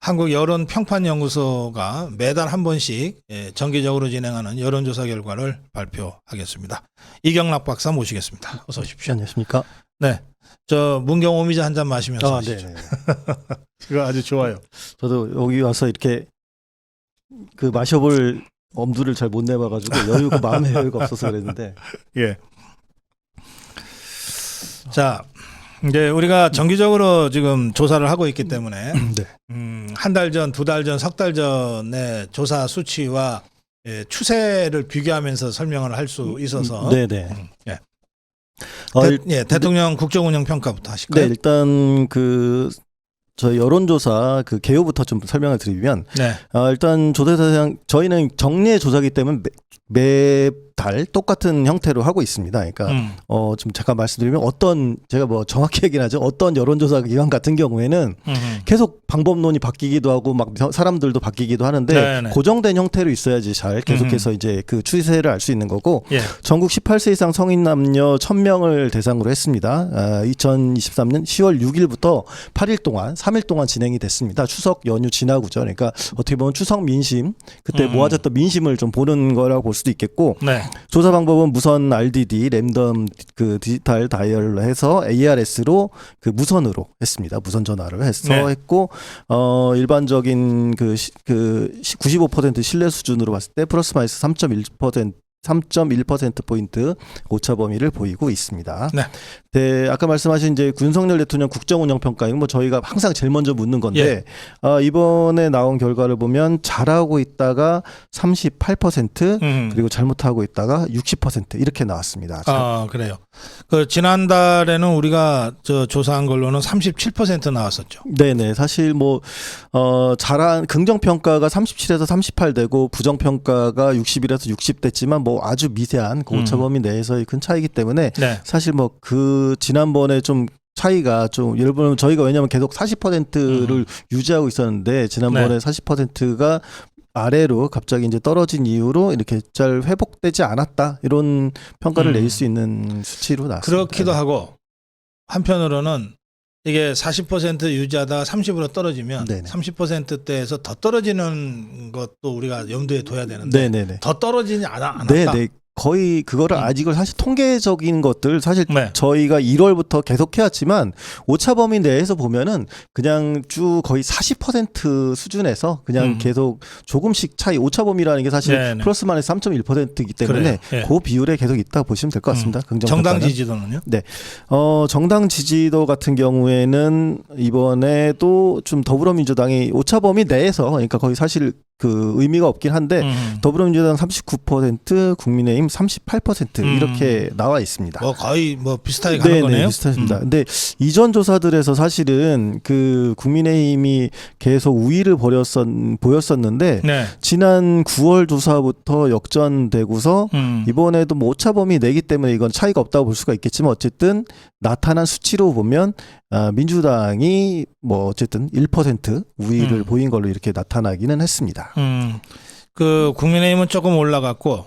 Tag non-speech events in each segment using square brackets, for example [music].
한국 여론 평판 연구소가 매달 한 번씩 예, 정기적으로 진행하는 여론조사 결과를 발표하겠습니다. 이경락 박사 모시겠습니다. 어서 오십시오. 안녕하십니까? 네. 저 문경 오미자 한 잔 마시면서 아. 네. [laughs] 그거 아주 좋아요. 저도 여기 와서 이렇게 그 마셔볼 엄두를 잘 못 내봐가지고 여유가 마음의 여유가 없어서 그랬는데 [laughs] 예. 자, 이제 우리가 정기적으로 지금 조사를 하고 있기 때문에 네. 음, 한 달 전, 두 달 전, 석 달 전의 조사 수치와 예, 추세를 비교하면서 설명을 할 수 있어서 네네. 음, 예. 어, 대, 일- 예, 대통령 국정운영 평가부터 네 하실까요? 일단 그 저희 여론조사 그 개요부터 좀 설명을 드리면 네. 어, 일단 조사 대상 저희는 정례 조사기 때문에 매, 매달 똑같은 형태로 하고 있습니다. 그러니까 음, 어 좀 잠깐 말씀드리면 어떤 제가 뭐 정확히 얘기는 하죠. 어떤 여론조사 기관 같은 경우에는 음, 계속 방법론이 바뀌기도 하고 막 사람들도 바뀌기도 하는데 네네. 고정된 형태로 있어야지 잘 계속해서 이제 그 추세를 알 수 있는 거고 예. 전국 18세 이상 성인 남녀 1000명을 대상으로 했습니다. 아, 2023년 10월 6일부터 8일 동안 3일 동안 진행이 됐습니다. 추석 연휴 지나고죠. 그러니까 어떻게 보면 추석 민심 그때 음. 모아졌던 민심을 좀 보는 거라고 볼수 도 있겠고 네. 조사 방법은 무선 RDD 랜덤 그 디지털 다이얼로 해서 ARS로 그 무선으로 했습니다. 무선 전화를 해서 네. 했고 어 일반적인 그그95% 신뢰 수준으로 봤을 때 플러스 마이너스 3.1% 3.1% 포인트 오차 범위를 보이고 있습니다. 네. 네, 아까 말씀하신 이제 윤석열 대통령 국정운영 평가 이건 뭐 저희가 항상 제일 먼저 묻는 건데 예. 어, 이번에 나온 결과를 보면 잘하고 있다가 38% 음. 그리고 잘못하고 있다가 60% 이렇게 나왔습니다. 아, 그래요. 그 지난달에는 우리가 저 조사한 걸로는 37% 나왔었죠. 네네. 사실 뭐, 어, 잘한, 긍정 평가가 37에서 38 되고, 부정 평가가 60이라서 60 됐지만, 뭐 아주 미세한 그 음. 오차범위 내에서의 큰 차이기 때문에, 네. 사실 뭐 그, 지난번에 좀 차이가 좀, 예를 들면 저희가 왜냐면 계속 40%를 음. 유지하고 있었는데, 지난번에 네. 40%가 아래로 갑자기 이제 떨어진 이후로 이렇게 잘 회복되지 않았다. 이런 평가를 음. 내릴 수 있는 수치로 나왔습니다. 그렇기도 하고 한편으로는 이게 40% 유지하다가 30으로 떨어지면 네네. 30%대에서 더 떨어지는 것도 우리가 염두에 둬야 되는데 네네네. 더 떨어지지 않아, 않았다. 네, 네. 거의 그거를 음. 아직은 사실 통계적인 것들 사실 네. 저희가 1월부터 계속 해왔지만 오차 범위 내에서 보면은 그냥 쭉 거의 40% 수준에서 그냥 음. 계속 조금씩 차이 오차 범위라는 게 사실 네, 네. 플러스 마이너스 3.1%이기 때문에 그래요. 예. 그 비율에 계속 있다 보시면 될 것 같습니다. 긍정 정당. 지지도는요? 어, 정당 지지도 같은 경우에는 이번에도 좀 더불어민주당이 오차 범위 내에서 그러니까 거의 사실 그 의미가 없긴 한데 음. 더불어민주당 39%, 국민의힘 38% 음. 이렇게 나와 있습니다. 뭐 거의 뭐 비슷하게 가는 네, 거네요. 네, 비슷합니다. 음. 근데 이전 조사들에서 사실은 그 국민의힘이 계속 우위를 벌였었 보였었는데 네. 지난 9월 조사부터 역전되고서 음. 이번에도 뭐 오차 범위 내기 때문에 이건 차이가 없다고 볼 수가 있겠지만 어쨌든 나타난 수치로 보면 아, 민주당이 뭐 어쨌든 1% 우위를 음. 보인 걸로 이렇게 나타나기는 했습니다. 음. 그 국민의힘은 조금 올라갔고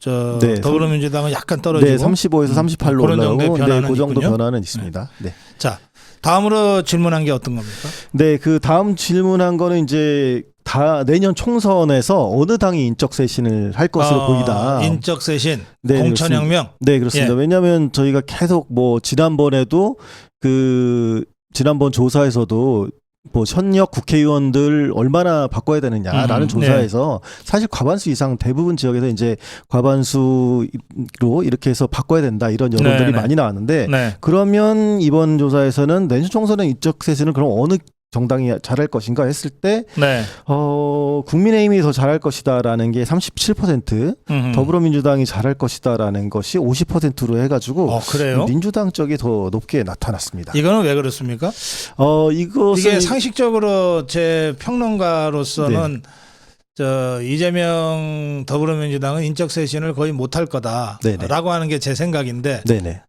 저 네, 더불어민주당은 약간 떨어지고 네, 35에서 음, 38로 그런 정도의 올라오고 네, 변화는 그 정도 있군요. 변화는 있습니다. 네. 자 다음으로 질문한 게 어떤 겁니까? 네, 그 다음 질문한 거는 이제 다 내년 총선에서 어느 당이 인적 쇄신을 할 것으로 어, 보이다. 인적 쇄신, 네, 공천혁명. 네, 그렇습니다. 예. 왜냐하면 저희가 계속 뭐 지난번에도 그 지난번 조사에서도 뭐 현역 국회의원들 얼마나 바꿔야 되느냐라는 음, 조사에서 사실 과반수 이상 대부분 지역에서 이제 과반수로 이렇게 해서 바꿔야 된다 이런 여론들이 네, 네. 많이 나왔는데 네. 그러면 이번 조사에서는 내년 총선의 쇄신을 그럼 어느 정당이 잘할 것인가 했을 때 네. 어, 국민의힘이 더 잘할 것이다라는 게 37%, 음. 더불어민주당이 잘할 것이다라는 것이 50%로 해가지고 어 그래요? 민주당 쪽이 더 높게 나타났습니다. 이거는 왜 그렇습니까? 어, 이것은 이게 상식적으로 제 평론가로서는 네. 저 이재명 더불어민주당은 인적 쇄신을 거의 못할 네네. 거다라고 하는 게 제 생각인데 네네.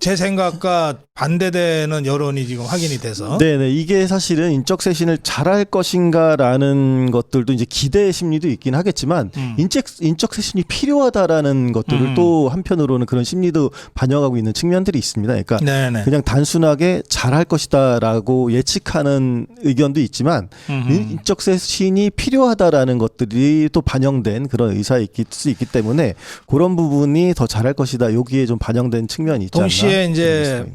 제 생각과 반대되는 여론이 지금 확인이 돼서 네네 이게 사실은 인적 쇄신을 잘할 것인가라는 것들도 이제 기대 심리도 있긴 하겠지만 음. 인적 인적 쇄신이 필요하다라는 것들을 음. 또 한편으로는 그런 심리도 반영하고 있는 측면들이 있습니다. 그러니까 네네. 그냥 단순하게 잘할 것이다라고 예측하는 의견도 있지만 음흠. 인적 쇄신이 필요하다라는 것들이 또 반영된 그런 의사일 수 있기 때문에 그런 부분이 더 잘할 것이다. 여기에 좀 반영된 측면이 있지 않나. 동시에 이제.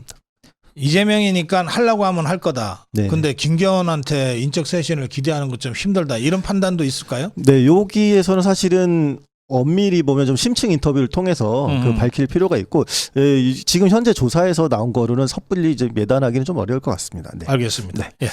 이재명이니까 하려고 하면 할 거다. 네. 근데 김경원한테 인적 쇄신을 기대하는 것 좀 힘들다. 이런 판단도 있을까요? 네, 여기에서는 사실은 엄밀히 보면 좀 심층 인터뷰를 통해서 음. 그 밝힐 필요가 있고 에, 이- 지금 현재 조사에서 나온 거로는 섣불리 이제 매단하기는 좀 어려울 것 같습니다. 네. 알겠습니다. 예.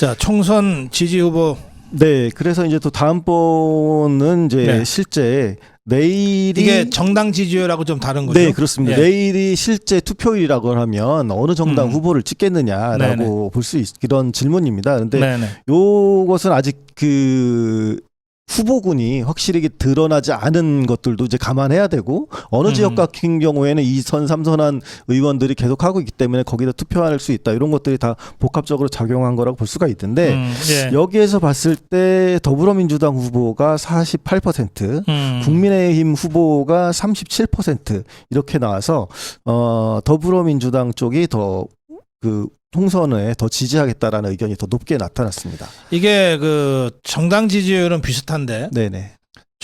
자, 총선 지지 후보 네, 그래서 이제 또 다음번은 이제 네. 실제 내일이 이게 정당 지지율하고 좀 다른 거죠? 네, 그렇습니다. 예. 내일이 실제 투표일이라고 하면 어느 정당 음. 후보를 찍겠느냐라고. 볼 수 있 이런 질문입니다. 그런데 네네. 요것은 아직 그 후보군이 확실히 드러나지 않은 것들도 이제 감안해야 되고 어느 음. 지역 같은 경우에는 2선, 3선한 의원들이 계속 하고 있기 때문에 거기다 투표할 수 있다. 이런 것들이 다 복합적으로 작용한 거라고 볼 수가 있는데 음, 예. 여기에서 봤을 때 더불어민주당 후보가 48%, 음. 국민의힘 후보가 37% 이렇게 나와서 어 더불어민주당 쪽이 더 그 총선에 더 지지하겠다라는 의견이 더 높게 나타났습니다. 이게 그 정당 지지율은 비슷한데 네네.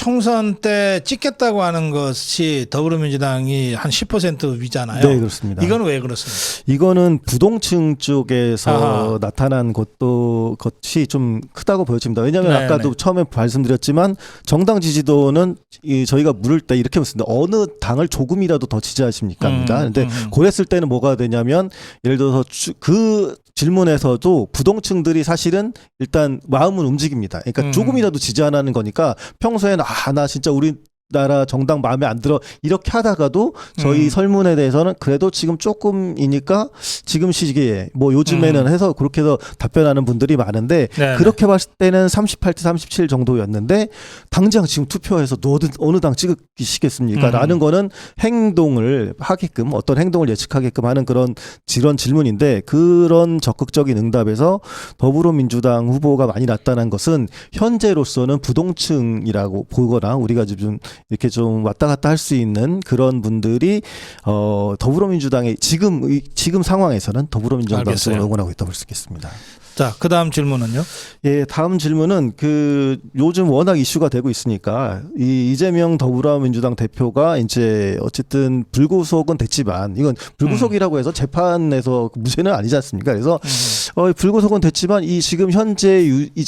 총선 때 찍겠다고 하는 것이 더불어민주당이 한 10% 위잖아요. 네 그렇습니다. 이건 왜 그렇습니까? 이거는 부동층 쪽에서 아하. 나타난 것도 것이 좀 크다고 보여집니다. 왜냐하면 네, 아까도 네. 처음에 말씀드렸지만 정당 지지도는 이 저희가 물을 때 이렇게 묻습니다. 어느 당을 조금이라도 더 지지하십니까?입니다. 음, 근데 음, 음. 그랬을 때는 뭐가 되냐면 예를 들어서 주- 그 질문에서도 부동층들이 사실은 일단 마음은 움직입니다. 그러니까 음. 조금이라도 지지 안 하는 거니까 평소에는 아 나 진짜 우리 나라 정당 마음에 안 들어 이렇게 하다가도 저희 음. 설문에 대해서는 그래도 지금 조금이니까 지금 시기에 뭐 요즘에는 음. 해서 그렇게 해서 답변하는 분들이 많은데 네, 그렇게 봤을 때는 38대 37 정도였는데 당장 지금 투표해서 어느, 어느 당 찍으시겠습니까? 음. 라는 거는 행동을 하게끔 어떤 행동을 예측하게끔 하는 그런 지런 질문인데 그런 적극적인 응답에서 더불어민주당 후보가 많이 나타난 것은 현재로서는 부동층이라고 보거나 우리가 좀 이렇게 좀 왔다 갔다 할 수 있는 그런 분들이 어 더불어민주당의 지금 의- 지금 상황에서는 더불어민주당. 당을 응원하고 있다고 볼 수 있겠습니다. 자, 그 다음 질문은요. 예, 다음 질문은 그 요즘 워낙 이슈가 되고 있으니까 이 이재명 더불어민주당 대표가 이제 어쨌든 불구속은 됐지만 이건 불구속이라고 해서 재판에서 무죄는 아니지 않습니까? 그래서 음. 어, 불구속은 됐지만 이 지금 현재 유, 이,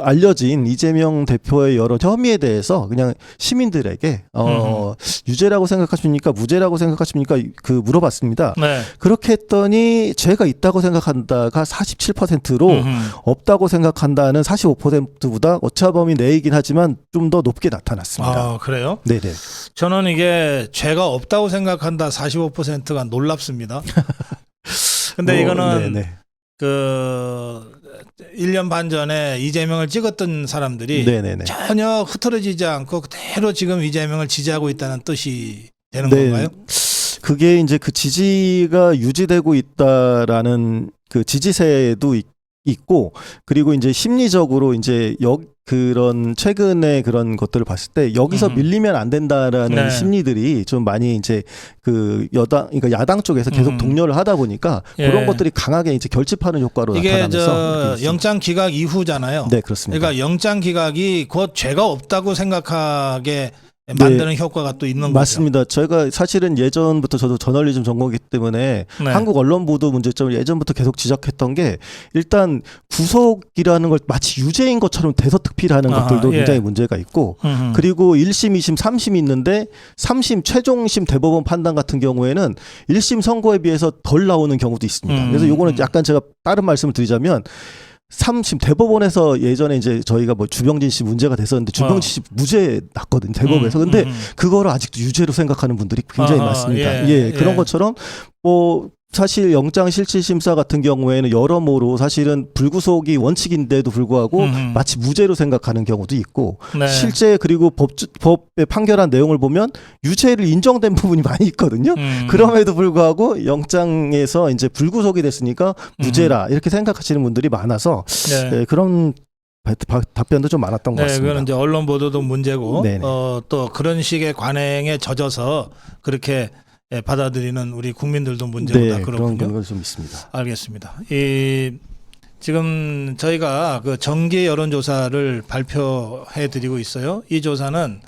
알려진 이재명 대표의 여러 혐의에 대해서 그냥 시민들에게 어, 유죄라고 생각하십니까 무죄라고 생각하십니까 그 물어봤습니다. 네. 그렇게 했더니 죄가 있다고 생각한다가 47%로 음흠. 없다고 생각한다는 45%보다 오차범위 내이긴 하지만 좀 더 높게 나타났습니다. 아, 그래요? 네네. 저는 이게 죄가 없다고 생각한다 45%가 놀랍습니다. [laughs] 근데 뭐, 이거는 네네. 그 1년 반 전에 이재명을 찍었던 사람들이 네네네. 전혀 흐트러지지 않고 그대로 지금 이재명을 지지하고 있다는 뜻이 되는 네. 건가요? 그게 이제 그 지지가 유지되고 있다라는 그 지지세도 있- 있고 그리고 이제 심리적으로 이제 여 그런 최근에 그런 것들을 봤을 때 여기서 음. 밀리면 안 된다라는 네. 심리들이 좀 많이 이제 그 여당 그러니까 야당 쪽에서 계속 음. 독려를 하다 보니까 예. 그런 것들이 강하게 이제 결집하는 효과로 이게 나타나면서 저. 영장 기각 이후잖아요. 네 그렇습니다. 그러니까 영장 기각이 곧 죄가 없다고 생각하게 만드는 효과가 또 있는 네. 맞습니다. 저희가 사실은 예전부터 저도 저널리즘 전공이기 때문에 거죠. 네. 한국 언론 보도 문제점을 예전부터 계속 지적했던 게 일단 구속이라는 걸 마치 유죄인 것처럼 대서특필하는 아하, 것들도 예. 굉장히 문제가 있고 음흠. 그리고 1심, 2심, 3심이 있는데 3심 최종심 대법원 판단 같은 경우에는 1심 선고에 비해서 덜 나오는 경우도 있습니다. 음, 그래서 요거는 음. 약간 제가 다른 말씀을 드리자면 3심 대법원에서 예전에 이제 저희가 뭐 주병진 씨 문제가 됐었는데 주병진 씨 무죄 났거든요. 대법에서. 음, 근데 음, 음. 그거를 아직도 유죄로 생각하는 분들이 굉장히 아하, 많습니다. 예, 예, 그런 예. 것처럼 뭐 사실 영장 실질 심사 같은 경우에는 여러모로 사실은 불구속이 원칙인데도 불구하고 음. 마치 무죄로 생각하는 경우도 있고 네. 실제 그리고 법 법에 판결한 내용을 보면 유죄를 인정된 [laughs] 부분이 많이 있거든요. 음. 그럼에도 불구하고 영장에서 이제 불구속이 됐으니까 무죄라 이렇게 생각하시는 분들이 많아서 네. 네, 그런 답변도 좀 많았던 것 네, 같습니다. 그거는 이제 언론 보도도 문제고. 어, 또 그런 식의 관행에 젖어서 그렇게 예, 받아들이는 우리 국민들도 문제고 다 네. 그런 건좀 있습니다. 알겠습니다. 이 지금 저희가 그 정기 여론조사를 발표해 드리고 있어요. 이 조사는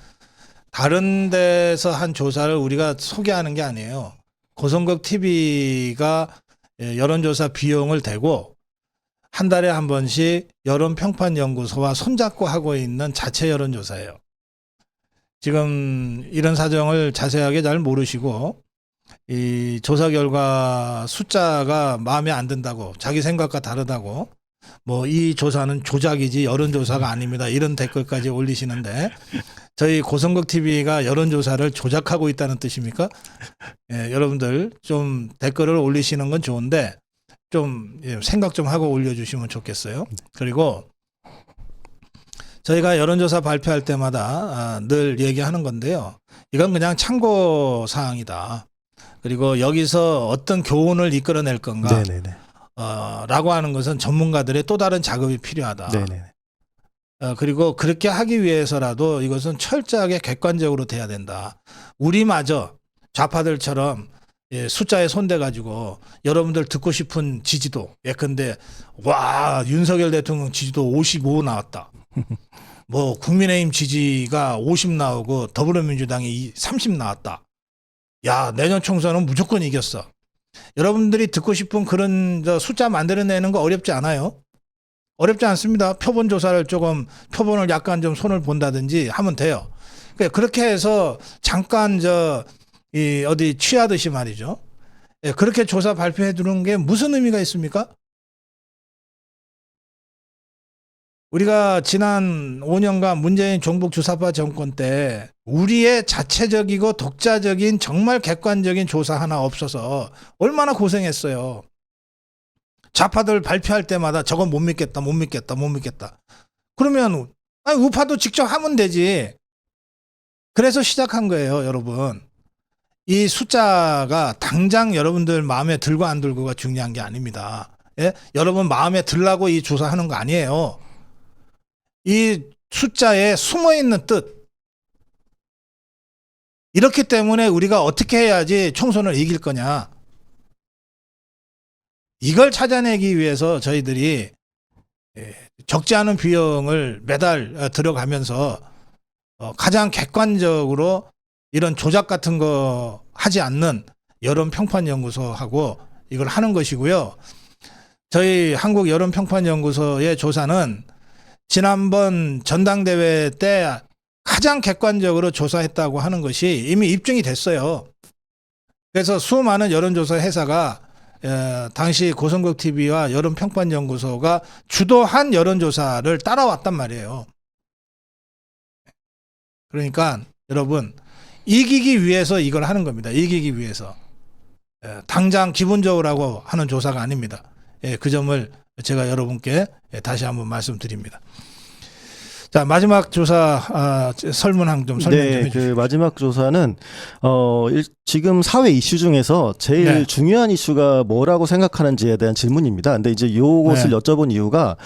다른 데서 한 조사를 우리가 소개하는 게 아니에요. 고성국 TV가 예, 여론조사 비용을 대고 한 달에 한 번씩 여론평판연구소와 손잡고 하고 있는 자체 여론조사예요. 지금 이런 사정을 자세하게 잘 모르시고 이 조사 결과 숫자가 마음에 안 든다고 자기 생각과 다르다고 뭐 이 조사는 조작이지 여론조사가 아닙니다 이런 댓글까지 올리시는데 저희 고성국 TV가 여론조사를 조작하고 있다는 뜻입니까? 예, 여러분들 좀 댓글을 올리시는 건 좋은데 좀 예, 생각 좀 하고 올려주시면 좋겠어요. 그리고 저희가 여론조사 발표할 때마다 아, 늘 얘기하는 건데요. 이건 그냥 참고 사항이다. 그리고 여기서 어떤 교훈을 이끌어낼 건가 네네네. 어, 라고 하는 것은 전문가들의 또 다른 작업이 필요하다. 네네. 어, 그리고 그렇게 하기 위해서라도 이것은 철저하게 객관적으로 돼야 된다. 우리마저 좌파들처럼 예, 숫자에 손대 가지고 여러분들 듣고 싶은 지지도 예컨대 와 윤석열 대통령 지지도 55 나왔다. [laughs] 뭐 국민의힘 지지가 50 나오고 더불어민주당이 30 나왔다. 야 내년 총선은 무조건 이겼어. 여러분들이 듣고 싶은 그런 저 숫자 만들어내는 거 어렵지 않아요? 어렵지 않습니다. 표본 조사를 조금 표본을 약간 좀 손을 본다든지 하면 돼요. 그러니까 그렇게 해서 잠깐 저 이 어디 취하듯이 말이죠. 예, 그렇게 조사 발표해 두는 게 무슨 의미가 있습니까? 우리가 지난 5년간 문재인 종북 주사파 정권 때 우리의 자체적이고 독자적인 정말 객관적인 조사 하나 없어서 얼마나 고생했어요. 좌파들 발표할 때마다 저건 못 믿겠다, 못 믿겠다, 못 믿겠다. 그러면 아니, 우파도 직접 하면 되지. 그래서 시작한 거예요, 여러분. 이 숫자가 당장 여러분들 마음에 들고 안 들고가 중요한 게 아닙니다. 예? 여러분 마음에 들라고 이 조사하는 거 아니에요. 이 숫자에 숨어 있는 뜻. 이렇기 때문에 우리가 어떻게 해야지 총선을 이길 거냐. 이걸 찾아내기 위해서 저희들이 예, 적지 않은 비용을 매달 어, 들어가면서 어, 가장 객관적으로 이런 조작 같은 거 하지 않는 여론평판연구소하고 이걸 하는 것이고요. 저희 한국 여론평판연구소의 조사는 지난번 전당대회 때 가장 객관적으로 조사했다고 하는 것이 이미 입증이 됐어요. 그래서 수많은 여론조사 회사가 에, 당시 고성국 TV와 여론평판연구소가 주도한 여론조사를 따라왔단 말이에요. 그러니까 여러분 이기기 위해서 이걸 하는 겁니다. 이기기 위해서 에, 당장 기본적으로 하는 조사가 아닙니다. 예, 그 점을 제가 여러분께 예, 다시 한번 말씀드립니다. 자 마지막 조사 아, 설문항 좀 설명 좀 네, 해주시죠. 그 마지막 조사는 어 일- 지금 사회 이슈 중에서 제일 네. 중요한 이슈가 뭐라고 생각하는지에 대한 질문입니다. 근데 이제 요것을 네. 여쭤본 이유가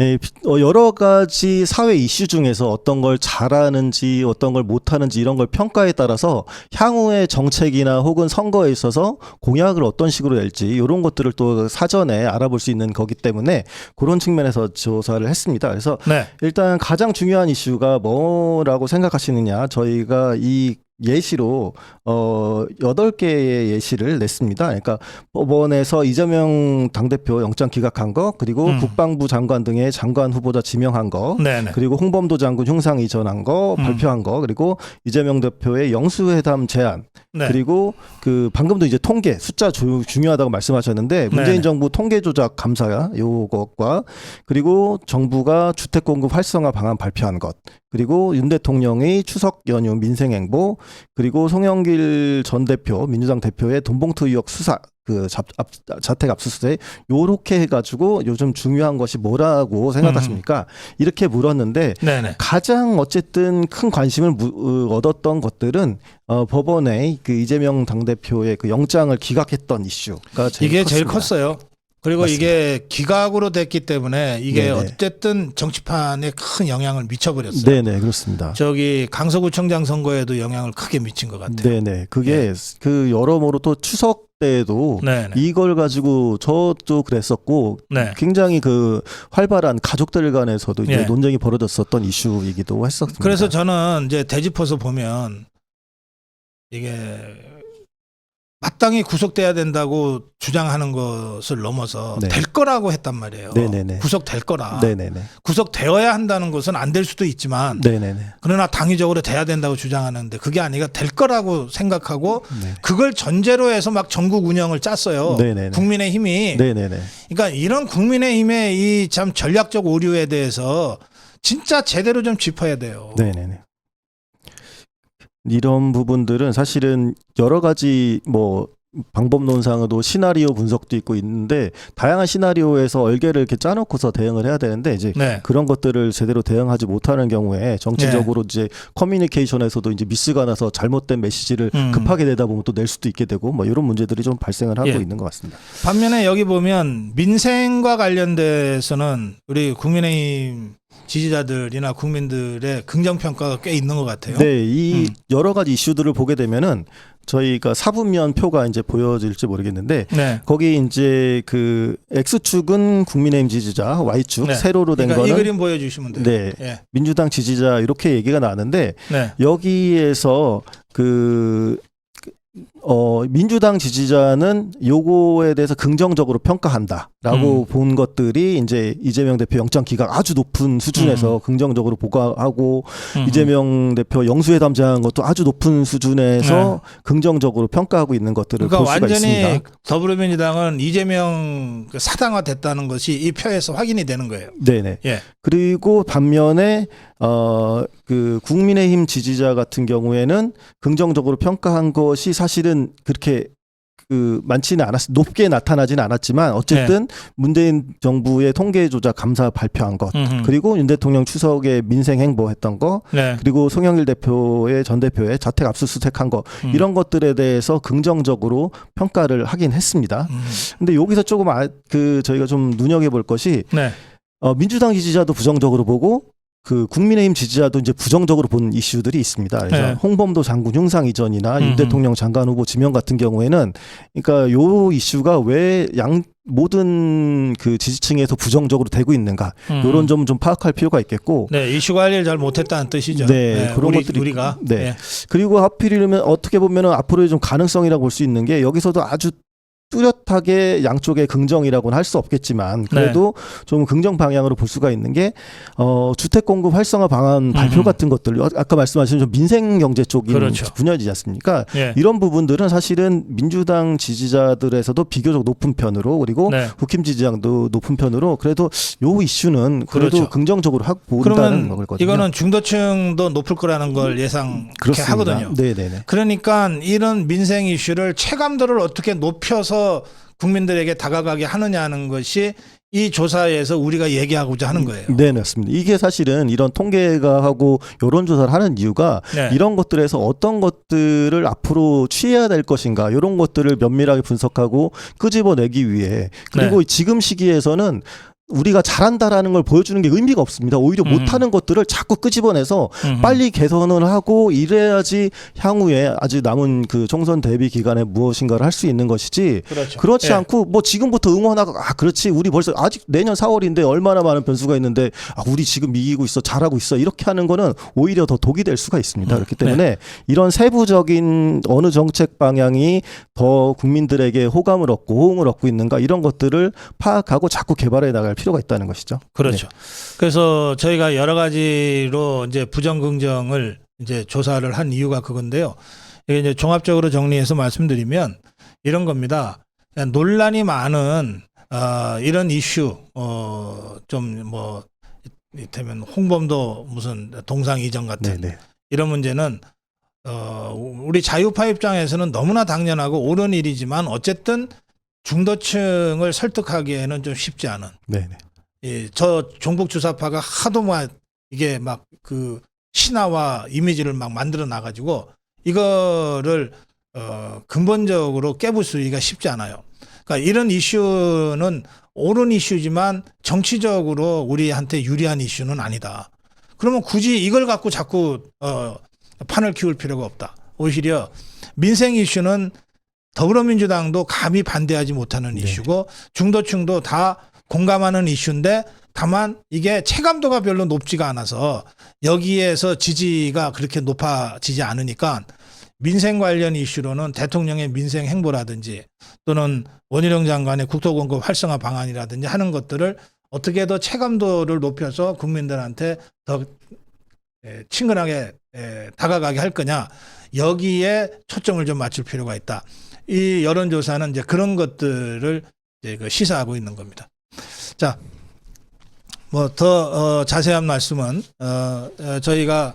에, 어, 여러 가지 사회 이슈 중에서 어떤 걸 잘하는지 어떤 걸 못하는지 이런 걸 평가에 따라서 향후의 정책이나 혹은 선거에 있어서 공약을 어떤 식으로 낼지 이런 것들을 또 사전에 알아볼 수 있는 거기 때문에 그런 측면에서 조사를 했습니다. 그래서 네, 일단 가장 중요한 이슈가 뭐라고 생각하시느냐. 저희가 이 예시로 어 여덟 개의 예시를 냈습니다. 그러니까 법원에서 이재명 당대표 영장 기각한 거, 그리고 음. 국방부 장관 등의 장관 후보자 지명한 거, 네, 네. 그리고 홍범도 장군 흉상 이전한 거 음. 발표한 거, 그리고 이재명 대표의 영수회담 제안, 네. 그리고 그 방금도 이제 통계 숫자 조- 중요하다고 말씀하셨는데 문재인 네네. 정부 통계 조작 감사 요것과 그리고 정부가 주택 공급 활성화 방안 발표한 것 그리고 윤 대통령의 추석 연휴 민생 행보 그리고 송영길 전 대표 민주당 대표의 돈봉투 의혹 수사 그 잡, 압, 자택 압수수색 요렇게 해가지고 요즘 중요한 것이 뭐라고 생각하십니까? 이렇게 물었는데 네네. 가장 어쨌든 큰 관심을 무- 어, 얻었던 것들은 어, 법원의 그 이재명 당대표의 그 영장을 기각했던 이슈가 제일 이게 제일 컸습니다. 컸어요. 그리고 맞습니다. 이게 기각으로 됐기 때문에 이게 네네. 어쨌든 정치판에 큰 영향을 미쳐버렸어요. 네네 그렇습니다. 저기 강서구청장 선거에도 영향을 크게 미친 것 같아요. 네네 그게 그 여러모로 또 추석 때에도 네. 네. 이걸 가지고 저도 그랬었고 네. 굉장히 그 활발한 가족들 간에서도 이제 예. 논쟁이 벌어졌었던 이슈이기도 했었습니다. 그래서 저는 이제 되짚어서 보면 이게 마땅히 구속돼야 된다고 주장하는 것을 넘어서 네. 될 거라고 했단 말이에요. 네네네. 구속될 거라. 네네네. 구속되어야 한다는 것은 안 될 수도 있지만 네네네. 그러나 당위적으로 돼야 된다고 주장하는데 그게 아니라 될 거라고 생각하고 네. 그걸 전제로 해서 막 전국 운영을 짰어요. 네네네. 국민의힘이. 네네네. 그러니까 이런 국민의힘의 이 참 전략적 오류에 대해서 진짜 제대로 좀 짚어야 돼요. 네네네. 이런 부분들은 사실은 여러 가지 뭐 방법론상으로도 시나리오 분석도 있고 있는데 다양한 시나리오에서 얼개를 이렇게 짜놓고서 대응을 해야 되는데 이제 네. 그런 것들을 제대로 대응하지 못하는 경우에 정치적으로 네. 이제 커뮤니케이션에서도 이제 미스가 나서 잘못된 메시지를 음. 급하게 내다 보면 또 낼 수도 있게 되고 뭐 이런 문제들이 좀 발생을 하고 예. 있는 것 같습니다. 반면에 여기 보면 민생과 관련돼서는 우리 국민의힘 지지자들이나 국민들의 긍정 평가가 꽤 있는 것 같아요. 네, 이 음. 여러 가지 이슈들을 보게 되면은 저희가 사분면 표가 이제 보여질지 모르겠는데 네. 거기 이제 그 X축은 국민의힘 지지자, Y축 네. 세로로 된 그러니까 이 거는 그림 보여주시면 돼요. 네. 예. 민주당 지지자 이렇게 얘기가 나는데 네. 여기에서 그 어, 민주당 지지자는 요거에 대해서 긍정적으로 평가한다라고 음. 본 것들이 이제 이재명 대표 영장 기각 아주 높은 수준에서 긍정적으로 보고하고 음. 이재명 대표 영수회담장 것도 아주 높은 수준에서 긍정적으로 평가하고 있는 것들을 네. 그러니까 볼 수가 완전히 있습니다. 더불어민주당은 이재명 그 사당화 됐다는 것이 이 표에서 확인이 되는 거예요. 네네. 예. 그리고 반면에 어그 국민의힘 지지자 같은 경우에는 긍정적으로 평가한 것이 사실은 그렇게 그 많지는 않았 높게 나타나지는 않았지만 어쨌든 네. 문재인 정부의 통계 조작 감사 발표한 것 음흠. 그리고 윤 대통령 추석에 민생 행보했던 거 네. 그리고 송영일 대표의 전 대표의 자택 압수수색한 거 음. 이런 것들에 대해서 긍정적으로 평가를 하긴 했습니다. 음. 근데 여기서 조금 아, 그 저희가 좀 눈여겨 볼 것이 네. 어, 민주당 지지자도 부정적으로 보고 그 국민의힘 지지자도 이제 부정적으로 본 이슈들이 있습니다. 그래서 네. 홍범도 장군 흉상 이전이나 윤 음흠. 대통령 장관 후보 지명 같은 경우에는 그러니까 요 이슈가 왜 양 모든 그 지지층에서 부정적으로 되고 있는가 음. 요런 점 좀 파악할 필요가 있겠고 네, 이슈 관리를 잘 못했다는 뜻이죠. 네, 그런 우리, 것들이- 우리가 네. 예. 그리고 하필이면 어떻게 보면은 앞으로의 좀 가능성이라고 볼 수 있는 게 여기서도 아주 뚜렷하게 양쪽의 긍정이라고는 할 수 없겠지만 그래도 좀 긍정 방향으로 볼 수가 있는 게 어, 주택 공급 활성화 방안 발표 음흠. 같은 것들 어, 아까 말씀하신 좀 민생 경제 쪽인 그렇죠. 분야이지 않습니까? 예. 이런 부분들은 사실은 민주당 지지자들에서도 비교적 높은 편으로 그리고 네. 국힘 지지장도 높은 편으로 그래도 요 이슈는 그래도 그렇죠. 긍정적으로 하고 본다는 그러면 거거든요. 이거는 중도층도 높을 거라는 걸 예상 그렇게. 하거든요. 네네네. 그러니까 이런 민생 이슈를 체감도를 어떻게 높여서 국민들에게 다가가게 하느냐는 것이 이 조사에서 우리가 얘기하고자 하는 거예요. 네, 맞습니다. 이게 사실은 이런 통계가 하고 여론 조사를 하는 이유가 네. 이런 것들에서 어떤 것들을 앞으로 취해야 될 것인가 이런 것들을 면밀하게 분석하고 끄집어내기 위해 그리고 네. 지금 시기에서는 우리가 잘한다라는 걸 보여주는 게 의미가 없습니다. 오히려 음. 못하는 것들을 자꾸 끄집어내서 음흠. 빨리 개선을 하고 이래야지 향후에 아직 남은 그 총선 대비 기간에 무엇인가를 할 수 있는 것이지 그렇죠. 그렇지 예. 않고 뭐 지금부터 응원하고 아 그렇지 우리 벌써 아직 내년 4월인데 얼마나 많은 변수가 있는데 아 우리 지금 이기고 있어 잘하고 있어 이렇게 하는 거는 오히려 더 독이 될 수가 있습니다. 음, 그렇기 때문에 이런 세부적인 어느 정책 방향이 더 국민들에게 호감을 얻고 호응을 얻고 있는가 이런 것들을 파악하고 자꾸 개발해 나갈 필요 가 있다는 것이죠. 그렇죠. 그래서 저희가 여러 가지로 이제 부정 긍정을 이제 조사를 한 이유가 그건데요. 이게 이제 종합적으로 정리해서 말씀드리면 이런 겁니다. 논란이 많은 어, 이런 이슈 어 좀뭐 이를테면 홍범도 무슨 동상 이전 같은 네, 네. 이런 문제는 어, 우리 자유파 입장에서는 너무나 당연하고 옳은 일이지만 어쨌든 중도층을 설득하기에는 좀 쉽지 않은 네, 네. 예, 저 종북 주사파가 하도 막 이게 막 그 신화와 이미지를 막 만들어 놔가지고 이거를 어 근본적으로 깨부수기가 쉽지 않아요. 그러니까 이런 이슈는 옳은 이슈지만 정치적으로 우리한테 유리한 이슈는 아니다. 그러면 굳이 이걸 갖고 자꾸 어 판을 키울 필요가 없다. 오히려 민생 이슈는 더불어민주당도 감히 반대하지 못하는 네. 이슈고 중도층도 다 공감하는 이슈인데 다만 이게 체감도가 별로 높지가 않아서 여기에서 지지가 그렇게 높아지지 않으니까 민생 관련 이슈로는 대통령의 민생 행보라든지 또는 원희룡 장관의 국토공급 활성화 방안이라든지 하는 것들을 어떻게 더 체감도를 높여서 국민들한테 더 에, 친근하게 에, 다가가게 할 거냐 여기에 초점을 좀 맞출 필요가 있다. 이 여론조사는 이제 그런 것들을 이제 그 시사하고 있는 겁니다. 자, 뭐더 어, 자세한 말씀은 어, 어, 저희가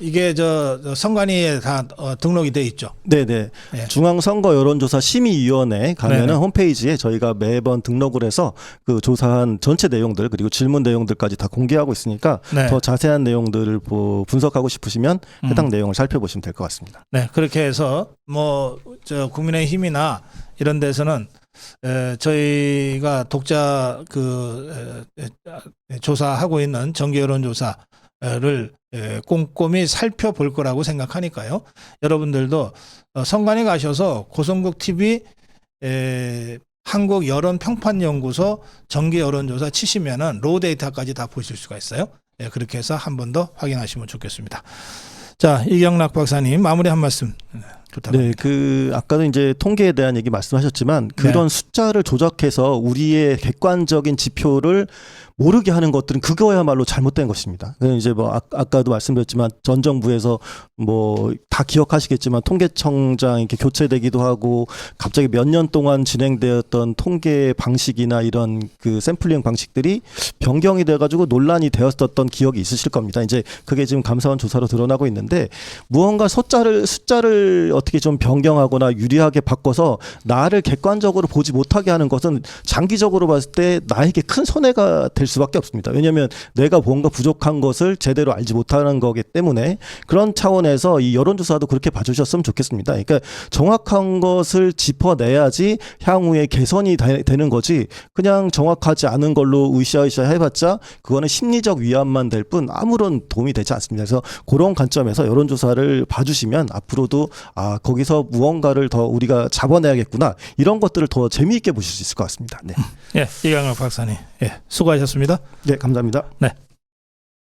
이게 저, 저 선관위에 다 어, 등록이 돼 있죠. 네, 네. 예. 중앙선거 여론조사 심의위원회 가면은 네네. 홈페이지에 저희가 매번 등록을 해서 그 조사한 전체 내용들 그리고 질문 내용들까지 다 공개하고 있으니까 네. 더 자세한 내용들을 보- 분석하고 싶으시면 음. 해당 내용을 살펴보시면 될 것 같습니다. 네, 그렇게 해서 뭐 저 국민의힘이나 이런 데서는 에, 저희가 독자 그 에, 에, 조사하고 있는 정기 여론조사를 에, 꼼꼼히 살펴볼 거라고 생각하니까요. 여러분들도 어, 선관위 가셔서 고성국 TV 에, 한국 여론 평판 연구소 정기 여론조사 치시면은 로우 데이터까지 다 보실 수가 있어요. 예, 그렇게 해서 한 번 더 확인하시면 좋겠습니다. 자, 이경락 박사님 마무리 한 말씀 네, 부탁드립니다. 네, 그 아까도 이제 통계에 대한 얘기 말씀하셨지만 그런 숫자를 조작해서 우리의 객관적인 지표를 모르게 하는 것들은 그거야말로 잘못된 것입니다. 그 이제 뭐 아, 아까도 말씀드렸지만 전 정부에서 뭐 다 기억하시겠지만 통계청장 이렇게 교체되기도 하고 갑자기 몇 년 동안 진행되었던 통계 방식이나 이런 그 샘플링 방식들이 변경이 돼가지고 논란이 되었었던 기억이 있으실 겁니다. 이제 그게 지금 감사원 조사로 드러나고 있는데 무언가 숫자를 숫자를 어떻게 좀 변경하거나 유리하게 바꿔서 나를 객관적으로 보지 못하게 하는 것은 장기적으로 봤을 때 나에게 큰 손해가 될 수밖에 없습니다. 왜냐하면 내가 뭔가 부족한 것을 제대로 알지 못하는 거기 때문에 그런 차원에서 이 여론조사도 그렇게 봐주셨으면 좋겠습니다. 그러니까 정확한 것을 짚어내야지 향후에 개선이 되, 는 거지 그냥 정확하지 않은 걸로 으쌰으쌰 해봤자 그거는 심리적 위안만 될 뿐 아무런 도움이 되지 않습니다. 그래서 그런 관점에서 여론조사를 봐주시면 앞으로도 아 거기서 무언가를 더 우리가 잡아내야겠구나 이런 것들을 더 재미있게 보실 수 있을 것 같습니다. 네, 예, 이경락 박사님, 예, 수고하셨습니다. 네 감사합니다. 네.